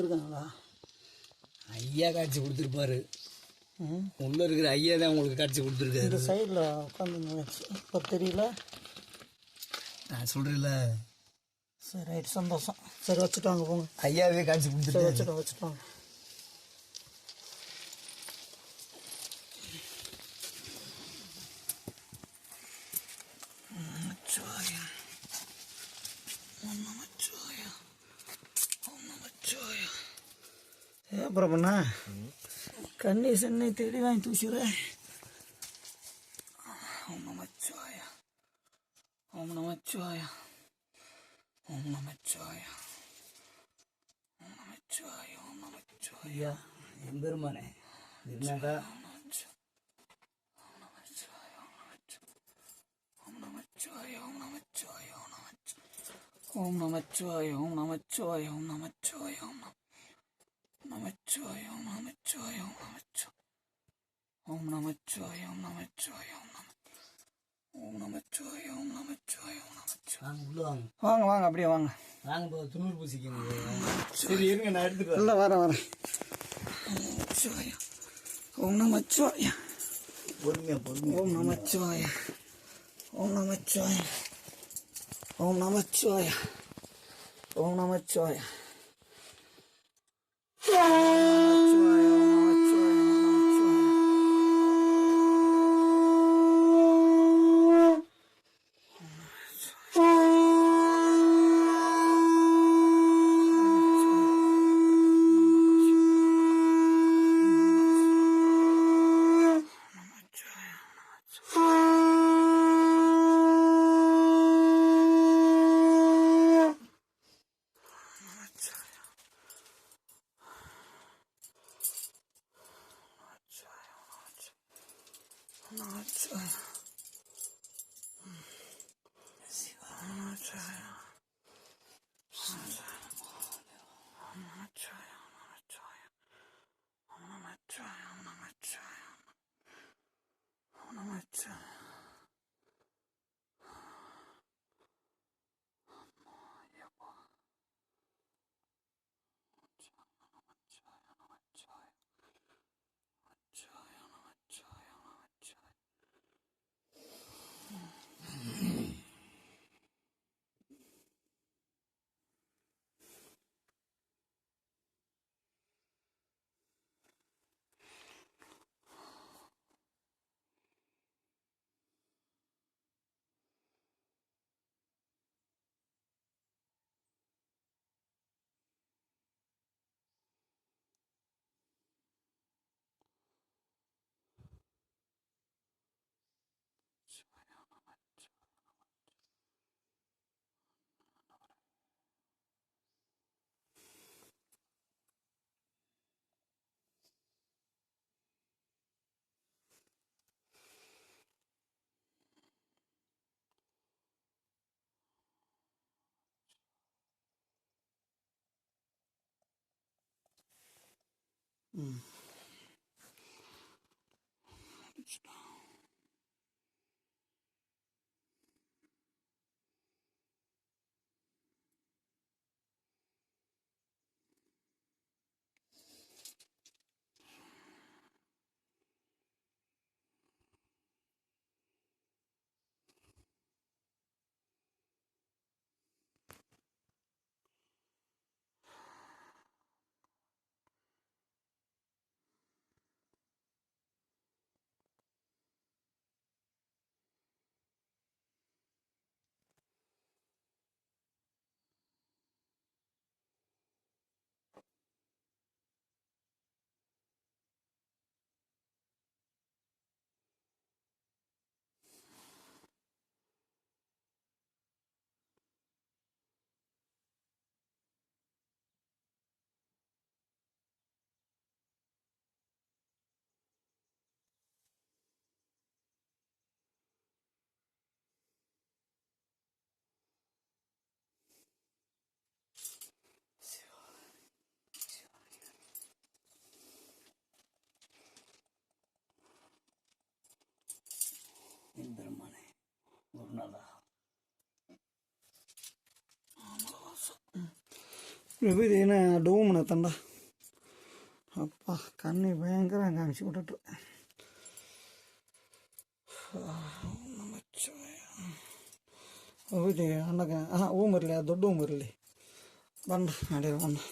இருக்காங்களா ஐயா காட்சி கொடுத்துருப்பாரு. உள்ள இருக்கிற ஐயா தான் உங்களுக்கு காட்சி கொடுத்துருக்காரு. இந்த சைடில் உட்காந்து இப்போ தெரியல. நான் சொல்றேன்ல. சரி ரைட் சந்தோஷம். சரி வச்சுட்டாங்க போங்க. ஐயாவே காட்சி கொடுத்துருக்காரு வச்சுட்டோம் வச்சுட்டோம். நமச்சிவாயா ஓம் நமச்சிவாயா ஓம் நமச்சிவாயா ஏ அப்புறம் பண்ணா கண்ணி சென்னை தேடி வாங்கி தூசிடுற ஓம் நமச்சிவாயா ஓம் நமச்சிவாயா ஓம் நமச்சிவாயா ஓம் நமச்சிவாயா ஓம் நமச்சிவாயா எம்பெருமானே என்னடா ஓம் நமச்சிவாய ஓம் நமச்சிவாய ஓம் நமச்சிவாய ஓம் நமச்சிவாய ஓம் நமச்சிவாய ஓம் நமச்சிவாய ஓம் நமச்சிவாய ஓம் நமச்சிவாய ஓம் நமச்சிவாய ஓம் நமச்சிவாய ஓம் நமச்சிவாய வாங்க உள்ள வாங்க. வாங்க வாங்க அப்படியே வாங்க. வாங்க போ துணூர் பூசிக்கணும் சரி இருங்க நான் எடுத்துட்டு இல்லை வரேன் வரேன் நமச்சிவாய ஓம் நமச்சிவாய பொறுமையா பொறுமையா. ஓம் நமச்சிவாய ஓம் நமச்சிவாய ஓம் நமச்சிவாய ஓம் நமச்சிவாய ます。Ой. Ой. Mm. ವಿಭೂತಿನ ಡೂಮ್ನ ತಂಡ ಅಪ್ಪ ಕಣ್ಣಿ ಭಯಂಕರ ಕಾಣಿಸಿಬಿಟ್ಟು ವಿಭೂತಿ ಅಣ್ಣಗ ಹಾಂ ಹೂ ಬರಲಿ ಆ ದೊಡ್ಡ ಹೂ ಬರಲಿ ಬಂದು ನಡಿ ಬಂದು